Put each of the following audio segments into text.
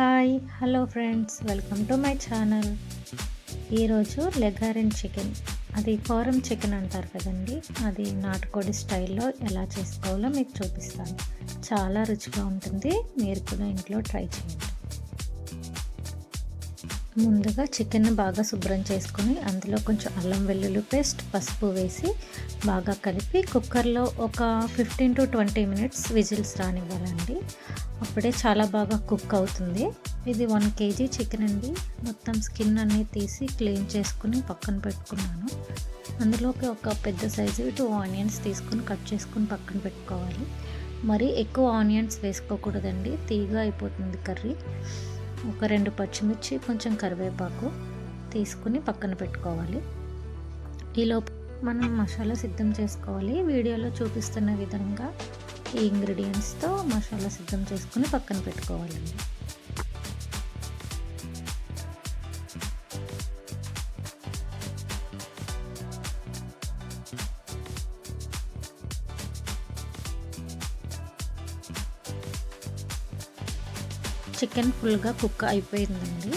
Hi hello friends welcome to my channel. ఈరోజు లెగారెన్ chicken అది farm chicken అంటారు కదండి అది నాటుకోడి స్టైల్లో ఎలా చేసుకోవాలో మీకు చూపిస్తాను. చాలా రుచిగా ఉంటుంది మీరు కూడా ఇంట్లో ట్రై చేయండి. ముందుగా చికెన్ బాగా శుభ్రం చేసుకుని అందులో కొంచెం అల్లం వెల్లుల్లి పేస్ట్ పసుపు వేసి బాగా కలిపి కుక్కర్లో ఒక fifteen to twenty minutes whistles రానివ్వాలండి. అప్పుడే చాలా బాగా కుక్ అవుతుంది. ఇది వన్ కేజీ చికెన్ అండి. మొత్తం స్కిన్ అన్నీ తీసి క్లీన్ చేసుకుని పక్కన పెట్టుకున్నాను. అందులోకి ఒక పెద్ద సైజు టూ ఆనియన్స్ తీసుకుని కట్ చేసుకుని పక్కన పెట్టుకోవాలి. మరి ఎక్కువ ఆనియన్స్ వేసుకోకూడదండి. తీగా అయిపోతుంది కర్రీ. ఒక రెండు పచ్చిమిర్చి కొంచెం కరివేపాకు తీసుకుని పక్కన పెట్టుకోవాలి. ఈలోపు మనం మసాలా సిద్ధం చేసుకోవాలి. వీడియోలో చూపిస్తున్న విధంగా ఈ ఇంగ్రీడియంట్స్తో మసాలా సిద్ధం చేసుకుని పక్కన పెట్టుకోవాలండి. చికెన్ ఫుల్గా కుక్ అయిపోయిందండి.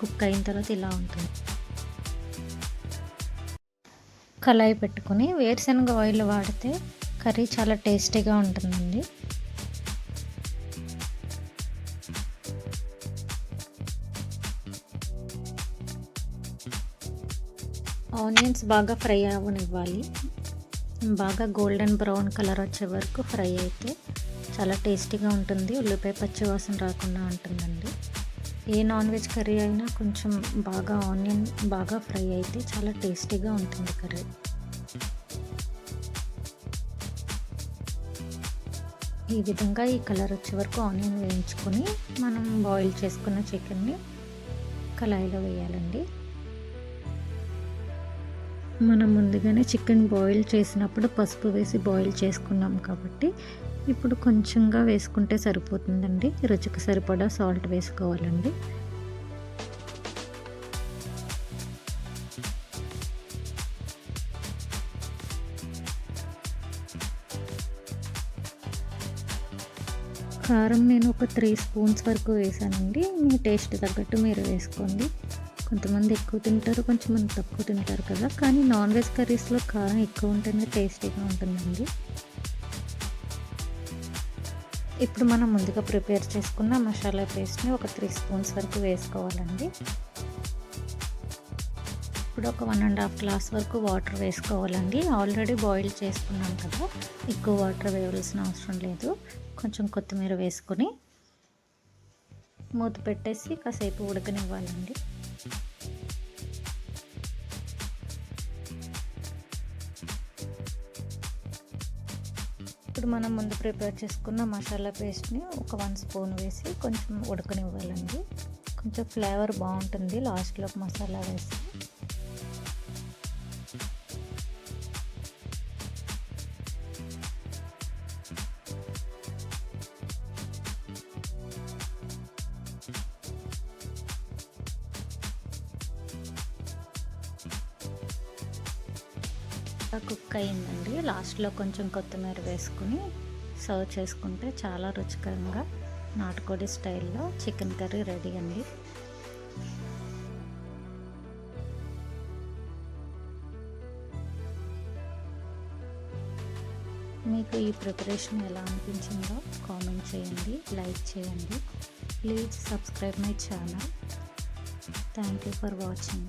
కుక్ అయిన తర్వాత ఇలా ఉంటుంది. కళాయి పెట్టుకుని వేరుశనగ ఆయిల్ వాడితే కర్రీ చాలా టేస్టీగా ఉంటుందండి. ఆనియన్స్ బాగా ఫ్రై అవ్వనివ్వాలి బాగా గోల్డెన్ బ్రౌన్ కలర్ వచ్చే వరకు ఫ్రై అయితే చాలా టేస్టీగా ఉంటుంది. ఉల్లిపాయ పచ్చివాసన రాకుండా ఉంటుందండి. ఏ నాన్ వెజ్ కర్రీ అయినా కొంచెం బాగా ఆనియన్ బాగా ఫ్రై అయితే చాలా టేస్టీగా ఉంటుంది కర్రీ. ఈ విధంగా ఈ కలర్ వచ్చే వరకు ఆనియన్ వేయించుకొని మనం బాయిల్ చేసుకున్న చికెన్ని కళాయిలో వేయాలండి. మనం ముందుగానే చికెన్ బాయిల్ చేసినప్పుడు పసుపు వేసి బాయిల్ చేసుకున్నాం కాబట్టి ఇప్పుడు కొంచెంగా వేసుకుంటే సరిపోతుందండి. రుచికి సరిపడా సాల్ట్ వేసుకోవాలండి. కారం నేను ఒక త్రీ స్పూన్స్ వరకు వేసానండి. మీ టేస్ట్ తగ్గట్టు మీరు వేసుకోండి. కొంతమంది ఎక్కువ తింటారు కొంచెం తక్కువ తింటారు కదా. కానీ నాన్ వెజ్ కర్రీస్లో కారం ఎక్కువ ఉంటేనే టేస్టీగా ఉంటుందండి. ఇప్పుడు మనం ముందుగా ప్రిపేర్ చేసుకున్న మసాలా పేస్ట్ని ఒక త్రీ స్పూన్స్ వరకు వేసుకోవాలండి. ఇప్పుడు ఒక వన్ అండ్ హాఫ్ గ్లాస్ వరకు వాటర్ వేసుకోవాలండి. ఆల్రెడీ బాయిల్ చేసుకున్నాం కదా. ఎక్కువ వాటర్ వేయవలసిన అవసరం లేదు. కొంచెం కొత్తిమీర వేసుకొని మూత పెట్టేసి కాసేపు ఉడకనివ్వాలండి. ఇప్పుడు మనం ముందు ప్రిపేర్ చేసుకున్న మసాలా పేస్ట్ని ఒక వన్ స్పూన్ వేసి కొంచెం ఉడకనివ్వాలండి. కొంచెం ఫ్లేవర్ బాగుంటుంది లాస్ట్లో మసాలా వేసి కుక్ అయిందండి లాస్ట్లో కొంచెం కొత్తిమీర వేసుకుని సర్వ్ చేసుకుంటే చాలా రుచికరంగా నాటుకోడి స్టైల్లో చికెన్ కర్రీ రెడీ అండి. మీకు ఈ ప్రిపరేషన్ ఎలా అనిపించిందో కామెంట్ చేయండి లైక్ చేయండి. Please subscribe my channel. Thank you for watching.